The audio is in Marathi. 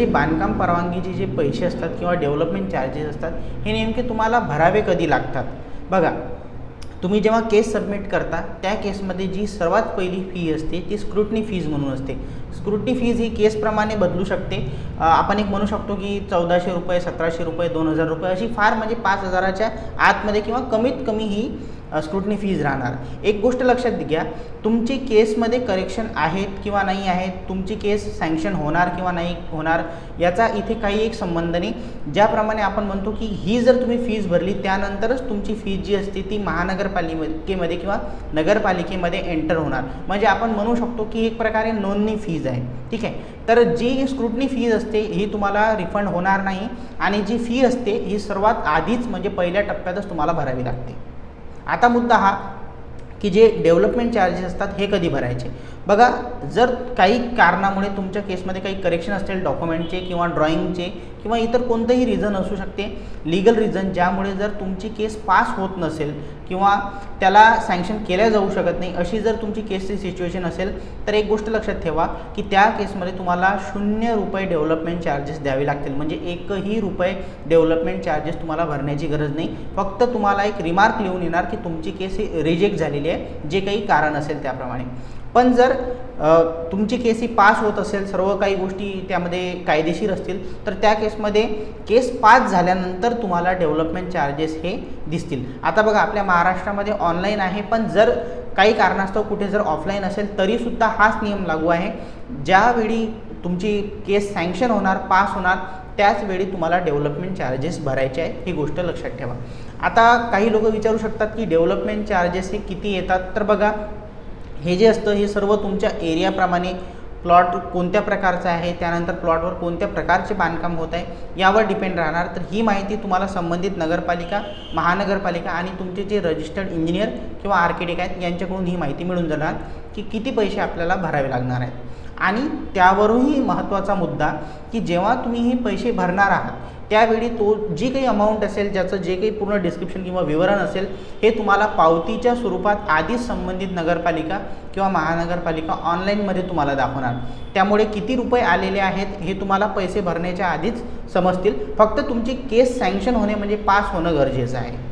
जे बांधकाम परवानगीचे जे पैसे असतात किंवा डेव्हलपमेंट चार्जेस असतात हे नेमके तुम्हाला भरावे कधी लागतात? बघा तुम्ही जेव्हा केस सबमिट करता त्या केसमध्ये जी सर्वात पहिली फी असते ती स्क्रुटनी फीज म्हणून असते. स्क्रुटनी फीज ही केसप्रमाणे बदलू शकते. आपण एक म्हणू शकतो की चौदाशे रुपये सतराशे रुपये दोन हजार रुपये अशी फार म्हणजे पाच हजाराच्या आतमध्ये किंवा कमीत कमी ही स्क्रुटनी फीज राहणार. एक गोष्ट लक्षात घ्या तुमची केसमध्ये करेक्शन आहेत किंवा नाही आहेत तुमची केस सँक्शन होणार किंवा नाही होणार याचा इथे काही एक संबंध नाही. ज्याप्रमाणे आपण म्हणतो की ही जर तुम्ही फीज भरली त्यानंतरच तुमची फीज जी असते ती महानगरपालिकेमध्ये किंवा नगरपालिकेमध्ये एंटर होणार. म्हणजे आपण म्हणू शकतो की एक प्रकारे नोंदणी फीज आहे. ठीक आहे? तर जी स्क्रुटनी फीज असते ही तुम्हाला रिफंड होणार नाही आणि जी फी असते ही सर्वात आधीच म्हणजे पहिल्या टप्प्यातच तुम्हाला भरावी लागते. आता मुद्दा हा की जे डेव्हलपमेंट चार्जेस असतात हे कधी भरायचे? बघा जर काही कारणामुळे तुमच्या केसमध्ये काही करेक्शन असतील डॉक्युमेंटचे किंवा ड्रॉइंगचे किंवा इतर कोणतंही रिझन असू शकते लिगल रिझन ज्यामुळे जर तुमची केस पास होत नसेल किंवा त्याला सँक्शन केल्या जाऊ शकत नाही अशी जर तुमची केसची सिच्युएशन असेल तर एक गोष्ट लक्षात ठेवा की त्या केसमध्ये तुम्हाला शून्य रुपये डेव्हलपमेंट चार्जेस द्यावे लागतील. म्हणजे एकही रुपये डेव्हलपमेंट चार्जेस तुम्हाला भरण्याची गरज नाही. फक्त तुम्हाला एक रिमार्क लिहून येणार की तुमची केस ही रिजेक्ट झालेली आहे जे काही कारण असेल त्याप्रमाणे. पण जर तुमची केस ही पास होत असेल सर्व काही गोष्टी त्यामध्ये कायदेशीर असतील तर त्या केसमध्ये केस पास झाल्यानंतर तुम्हाला डेव्हलपमेंट चार्जेस हे दिसतील. आता बघा आपल्या महाराष्ट्रामध्ये ऑनलाईन आहे पण जर काही कारणास्तव कुठे जर ऑफलाईन असेल तरीसुद्धा हाच नियम लागू आहे. ज्यावेळी तुमची केस सँक्शन होणार पास होणार त्याच वेळी तुम्हाला डेव्हलपमेंट चार्जेस भरायचे आहे ही गोष्ट लक्षात ठेवा. आता काही लोक विचारू शकतात की डेव्हलपमेंट चार्जेस हे किती येतात? तर बघा हे जे असतं हे सर्व तुमच्या एरियाप्रमाणे प्लॉट कोणत्या प्रकारचा आहे त्यानंतर प्लॉटवर कोणत्या प्रकारचे बांधकाम होत आहे यावर डिपेंड राहणार. तर ही माहिती तुम्हाला संबंधित नगरपालिका महानगरपालिका आणि तुमचे जे रजिस्टर्ड इंजिनियर किंवा आर्किटेक्ट आहेत यांच्याकडून ही माहिती मिळून जाणार की किती पैसे आपल्याला भरावे लागणार आहेत. आणि त्यावरूनही महत्त्वाचा मुद्दा की जेव्हा तुम्ही हे पैसे भरणार आहात त्यावेळी तो जी काही अमाऊंट असेल ज्याचं जे काही पूर्ण डिस्क्रिप्शन किंवा विवरण असेल हे तुम्हाला पावतीच्या स्वरूपात आधीच संबंधित नगरपालिका किंवा महानगरपालिका ऑनलाईनमध्ये तुम्हाला दाखवणार. त्यामुळे किती रुपये आलेले आहेत हे तुम्हाला पैसे भरण्याच्या आधीच समजतील. फक्त तुमची केस सँक्शन होणे म्हणजे पास होणं गरजेचं आहे.